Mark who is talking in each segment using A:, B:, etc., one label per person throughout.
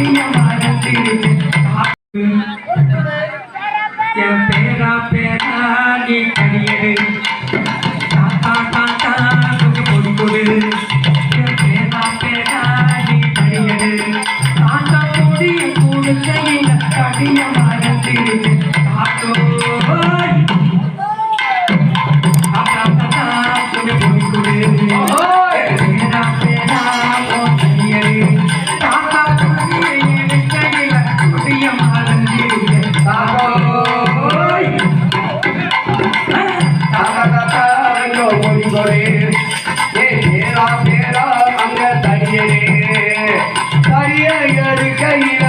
A: என் பேரா பேரா நீ கடியது தாத்தா தாத்தா கொஞ்சம் பொடி கொடு என் பேரா பேரா
B: நீ கடியது தாத்தா பொடியை கொடுத்த எங்கள் கடிய மறந்து கொடு ஏ பேரா பேரா அங்க தடியடே தடிய எடுக்கையில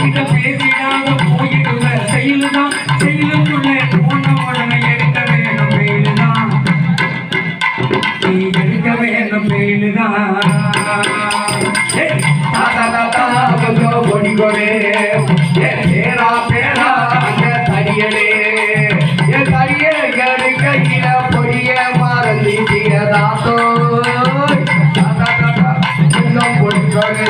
B: கெளிக்கிட்ட பேசிடாத போயிடுவ. செயலுதான் செயலுக்குள்ளே போன உடனே எடுக்க வேணும் வெயிலுதான் நீ எடுக்க வேணும் வெயிலுதான்
A: தாத்தா தாத்தா கொஞ்சம் பொடி பேரா பேரா அங்க தடியடே ஏ தடிய எடுக்கையில பொடிய மறந்துட்டிய தாத்தோ தாத்தா தாத்தா கொஞ்சம் பொடி கொடு.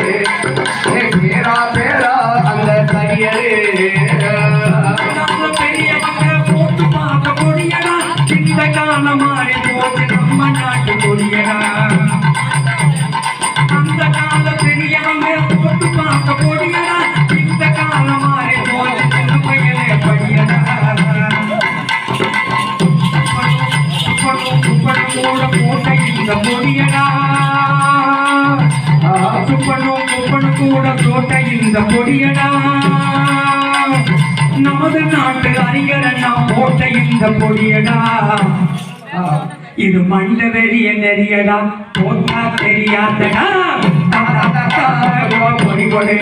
B: கூட தோட்ட இந்த கொடியடா நமது நாட்டு அறிஞரண்ணா போட்ட இந்த கொடியடா இது மண்ட வெறிய நெறியடா போட்டா தெரியாதடா
A: கொடி
B: கொடு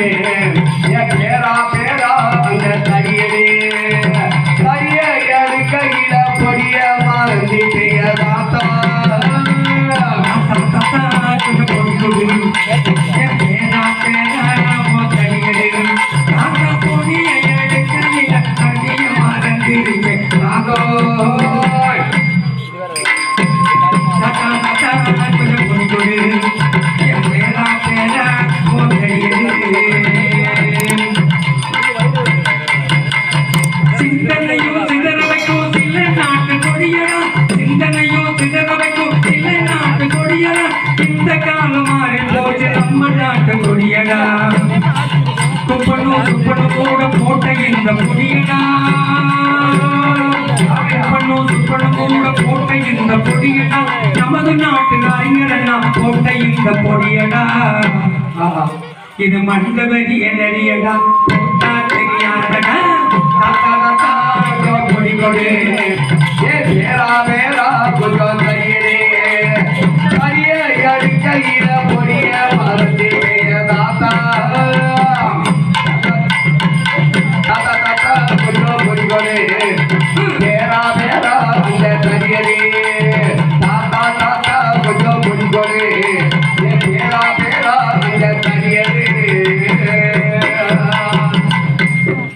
B: சிந்தனையோ சிந்தனையும் சிதற வைக்கும் சில நாட்டு கொடியடா. இந்த காலம் மாறி போச்சு நம்ம நாட்டு கொடியடா. துப்பணும் துப்பணும் கூட போட்ட இந்த கொடியடா குப்பனும் சுப்பனும் கூட போட்ட இந்த கொடியடா நமது நாட்டு அறிஞரெல்லாம் போட்ட இந்த கொடியடா. இது மண்டபதி என்னடியடா. தெரியாதடா
A: கொடி கொடு. ஏ பேரா